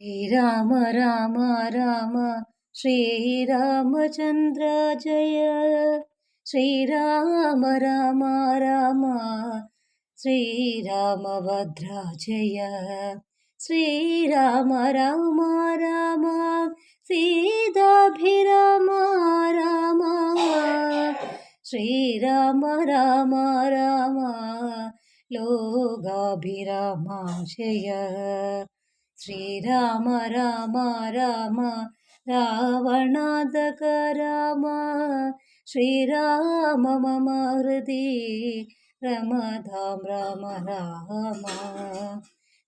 ശ്രീരാമ രാമ രാമ ശ്രീരാമചന്ദ്ര ജയ ശ്രീരാമ രാമ രാമ ശ്രീരാമഭദ്ര ജയ ശ്രീരാമ രാമ രാമ സീതാഭിരാമ രാമ ശ്രീരാമ രാമ രാമ ലോകാഭിരാമ ജയ ശ്രീരാമ രാമ രാമ രാവണാദക രാമ ശ്രീരാമ മമ ഹൃദി രമധാം രാമ രാമ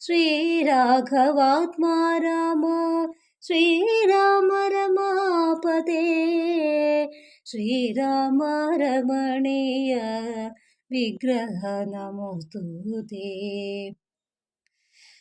ശ്രീരാഘവാത്മാ രാമ ശ്രീരാമ രമാപദേ ശ്രീരാമ രമണീയ വിഗ്രഹ നമോസ്തുതേ.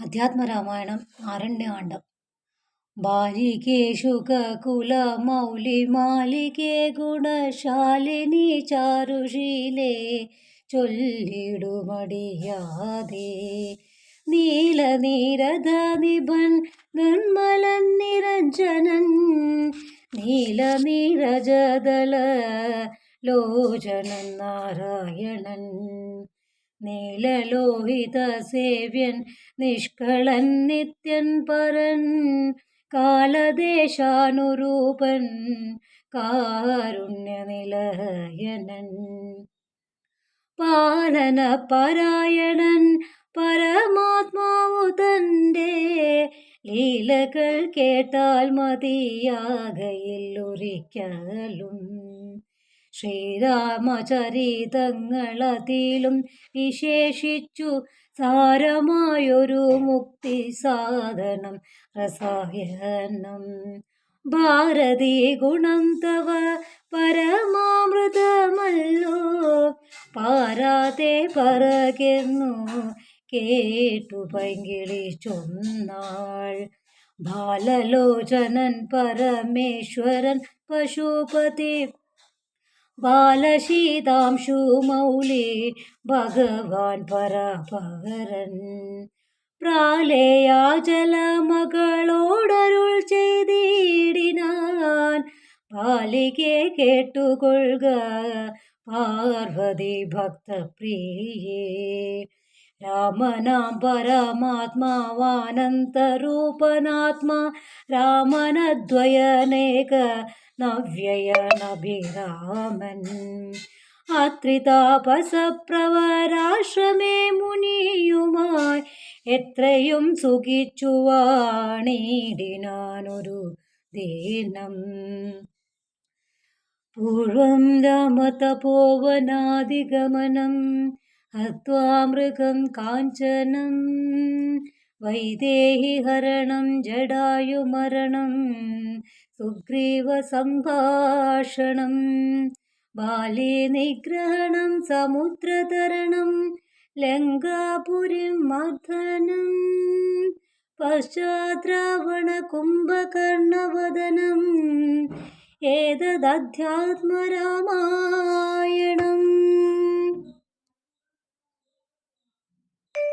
അധ്യാത്മരാമായണം ആരണ്യകാണ്ഡം ബാലികേ ശുഖകുല മൗലി മാലികേ ഗുണശാലിനി ചാരുശീലേ ചൊല്ലിടുമടിയാതെ. നീല നീരധ നിഭൻ നിരഞ്ജനൻ നീല നീരജദള ലോചനൻ നാരായണൻ. നീലലോഹിത സേവ്യൻ നിഷ്കളൻ നിത്യൻ പരൻ കാലദേശാനുരൂപൻ കാരുണ്യനിലയനൻ പാലന പാരായണൻ പരമാത്മാവു തന്റെ ലീലകൾ കേട്ടാൽ മതിയാകയിൽ ഒരിക്കലും. ശ്രീരാമചരിതങ്ങളതിലും വിശേഷിച്ചു സാരമായൊരു മുക്തി സാധനം രസായനം ഭാരതീ ഗുണം തവ പരമാമൃതമല്ലോ. പാരാതെ പറകുന്നു കേട്ടു പൈങ്കിളി ചൊന്നാൾ. ബാലലോചനൻ പരമേശ്വരൻ പശുപതി ബാലശീതാംശു മൗലി ഭഗവാൻ പരാപകരൻ പ്രാലേയാചല മകളോടരുൾ ചെയ്തിടിനാൻ പാലികെ കേട്ടുകൊള്ളുക പാർവതി ഭക്തപ്രിയേ. രാമനാം പരമാത്മാവാനന്തരൂപനാത്മാ രാമനദ്വയനേക നവ്യയനഭിരാമൻ. അത്രിതാപസപ്രവരാശ്രമേ മുനിയുമായി എത്രയും സുഖിച്ചു വാണിടിനാനൊരു ദീനം. പൂർവം രാമതപോവനാദിഗമനം ഹത്വാ കാഞ്ചനം വൈദേഹി ഹരണം ജടായുമരണം സുഗ്രീവസംഭാഷണം ബാലേ നിഗ്രഹണം സമുദ്രതരണം ലങ്കാപുരിം മർദ്ദനം പശ്ചാദ്രാവണകുംഭകർണവദനം ഏതദധ്യാത്മരാമായണം.